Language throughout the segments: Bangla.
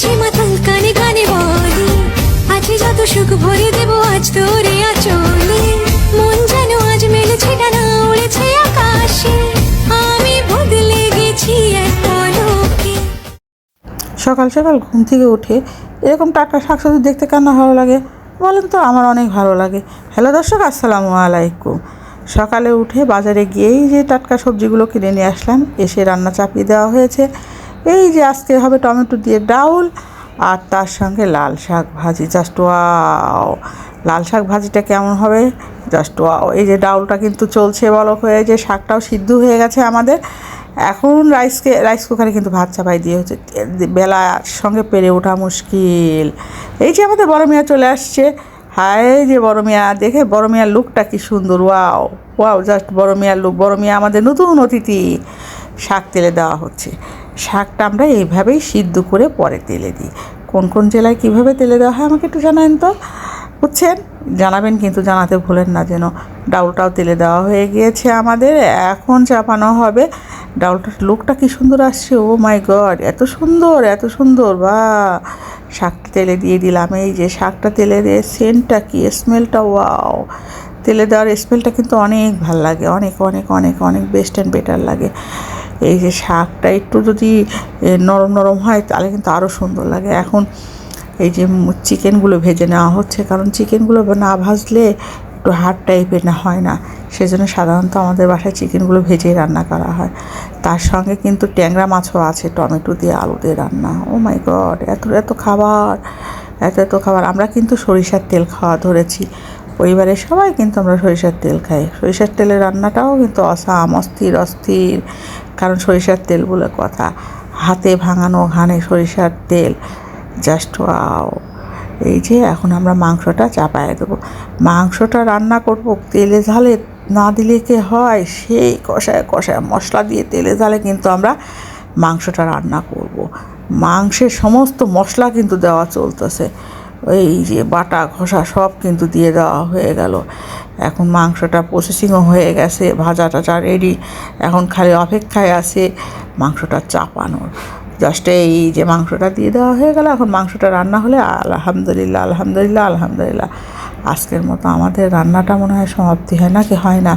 বুঝি মাতাল কানে কানে বলে আছে যত সুখ ভরে দেবো, আজ তোরে আচলে। মন যেন আজ মেলেছে ডানা উড়েছে আকাশে। আমি বদলে গেছি সকাল সকাল ঘুম থেকে উঠে এরকম টাটকা শাকসবজি দেখতে কেন ভালো লাগে? বলেন তো, আমার অনেক ভালো লাগে। হ্যালো দর্শক, আসসালামু আলাইকুম। সকালে উঠে বাজারে গিয়েই যে টাটকা সবজিগুলো কিনে নিয়ে আসলাম, এসে রান্না চাপিয়ে দেওয়া হয়েছে। এই যে আজকে হবে টমেটো দিয়ে ডাউল আর তার সঙ্গে লাল শাক ভাজি। জাস্ট ওয়াও লাল শাক ভাজিটা কেমন হবে? জাস্ট ওয়াও এই যে ডাউলটা কিন্তু চলছে বলক হয়ে যে শাকটাও সিদ্ধ হয়ে গেছে আমাদের। এখন রাইসকে, রাইস কুকারে কিন্তু ভাত চাপাই দিয়ে হচ্ছে বেলার সঙ্গে পেরে ওঠা মুশকিল। এই যে আমাদের বড় মিয়া চলে আসছে। হায় যে বড় মিয়া, দেখে বড় মিয়ার লুকটা কি সুন্দর ওয়াও ওয়াও জাস্ট বড় মিয়ার লুক, বড় মিয়া আমাদের নতুন অতিথি। শাক তেলে দেওয়া হচ্ছে। শাকটা আমরা এইভাবেই সিদ্ধ করে পরে তেলে দিই। কোন কোন জেলায় কীভাবে তেলে দেওয়া হয় আমাকে একটু জানান তো। বুঝছেন? জানাবেন কিন্তু জানাতে ভুলেন না যেন। ডাউলটাও তেলে দেওয়া হয়ে গিয়েছে আমাদের। এখন চাপানো হবে। ডাউলটার লুকটা কি সুন্দর আসছে? ও মাই গড, এত সুন্দর এত সুন্দর। বা, শাকটা তেলে দিয়ে দিলাম। এই যে শাকটা তেলে দিয়ে সেন্টটা কি? স্মেলটা ওয়াও তেলে দেওয়ার স্মেলটা কিন্তু অনেক ভালো লাগে। অনেক অনেক অনেক অনেক বেস্ট অ্যান্ড বেটার লাগে। এই যে শাকটা একটু যদি নরম নরম হয়, তাহলে কিন্তু আরও সুন্দর লাগে। এখন এই যে চিকেনগুলো ভেজে নেওয়া হচ্ছে, কারণ চিকেনগুলো না ভাজলে একটু হার্ড টাইপের না, হয় না। সেজন্য সাধারণত আমাদের বাসায় চিকেনগুলো ভেজেই রান্না করা হয়। তার সঙ্গে কিন্তু ট্যাংরা মাছও আছে, টমেটো দিয়ে আলু দিয়ে রান্না। ও মাই গড, এত এত খাবার, এত এত খাবার। আমরা কিন্তু সরিষার তেল খাওয়া ধরেছি। পরিবারের সবাই কিন্তু আমরা সরিষার তেল খাই। সরিষার তেলের রান্নাটাও কিন্তু অসাম, অস্থির অস্থির। কারণ সরিষার তেল বলে কথা। হাতে ভাঙানো ঘানে সরিষার তেল। জাস্ট ওয়াও এই যে এখন আমরা মাংসটা চাপায় দেবো। মাংসটা রান্না করব তেলে ঝালে, না দিলে কি হয়? সেই কষায় কষায় মশলা দিয়ে তেলে ঝালে কিন্তু আমরা মাংসটা রান্না করব। মাংসের সমস্ত মশলা কিন্তু দেওয়া চলতেছে। এই যে বাটা ঘষা সব কিন্তু দিয়ে দেওয়া হয়ে গেল। এখন মাংসটা প্রসেসিংও হয়ে গেছে ভাজা টাজা রেডি এখন খালি অপেক্ষায় আছে মাংসটা চাপানোর। জাস্ট এই যে মাংসটা দিয়ে দেওয়া হয়ে গেল, এখন মাংসটা রান্না হলে আলহামদুলিল্লাহ আলহামদুলিল্লাহ আলহামদুলিল্লাহ। আজকের মতো আমাদের রান্নাটা মনে হয় সমাপ্তি হয় না কি হয় না,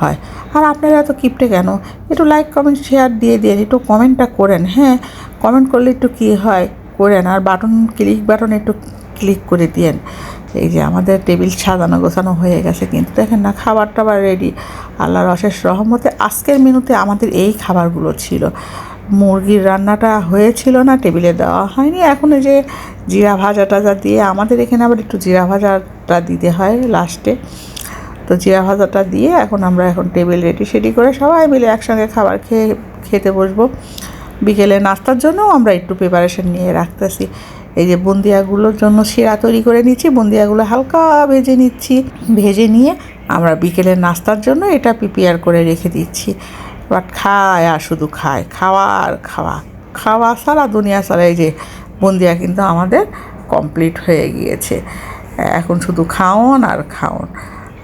হয়। আর আপনারা এত কিপটে কেন? একটু লাইক কমেন্ট শেয়ার দিয়ে দিন, একটু কমেন্টটা করেন হ্যাঁ? কমেন্ট করলে একটু কী হয়? করেন, আর বাটন ক্লিক বাটন একটু ক্লিক করে দিয়েন। এই যে আমাদের টেবিল সাজানো গোছানো হয়ে গেছে, কিন্তু দেখেন না খাবার টাবার রেডি আল্লাহর অশেষ রহমতে আজকের মেনুতে আমাদের এই খাবারগুলো ছিল। মুরগির রান্নাটা হয়েছিল না, টেবিলে দেওয়া হয়নি। এখন এই যে জিরা ভাজা টাজা দিয়ে, আমাদের এখানে আবার একটু জিরা ভাজাটা দিতে হয় লাস্টে তো জিরা ভাজাটা দিয়ে এখন আমরা এখন টেবিল রেডি সেডি করে সবাই মিলে একসঙ্গে খাবার খেয়ে, খেতে বসবো। বিকেলে নাস্তার জন্যও আমরা একটু প্রিপারেশন নিয়ে রাখতেছি। এই যে বুন্দিয়াগুলোর জন্য শিরা তৈরি করে নিচ্ছি, বুন্দিয়াগুলো হালকা ভেজে নিচ্ছি। ভেজে নিয়ে আমরা বিকেলের নাস্তার জন্য এটা প্রিপেয়ার করে রেখে দিচ্ছি। বাট খায় আর শুধু খায়, খাওয়া আর খাওয়া। খাওয়া সারা দুনিয়া সারা এই যে বুন্দিয়া কিন্তু আমাদের কমপ্লিট হয়ে গিয়েছে। এখন শুধু খাওন আর খাওন।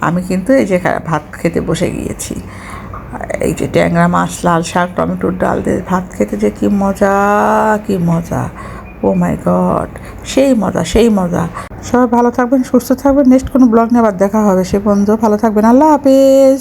আমি কিন্তু এই যে ভাত খেতে বসে গিয়েছি। এই যে ট্যাংরা মাছ, লাল শাক, টমেটোর ডাল দিয়ে ভাত খেতে যে কি মজা কি মজা। ও মাই গড সেই মজা সেই মজা। সবাই ভালো থাকবেন, সুস্থ থাকবেন। নেক্সট কোনো ব্লগ নিয়ে আবার দেখা হবে। সে বন্ধু ভালো থাকবেন। আল্লাহ হাফেজ।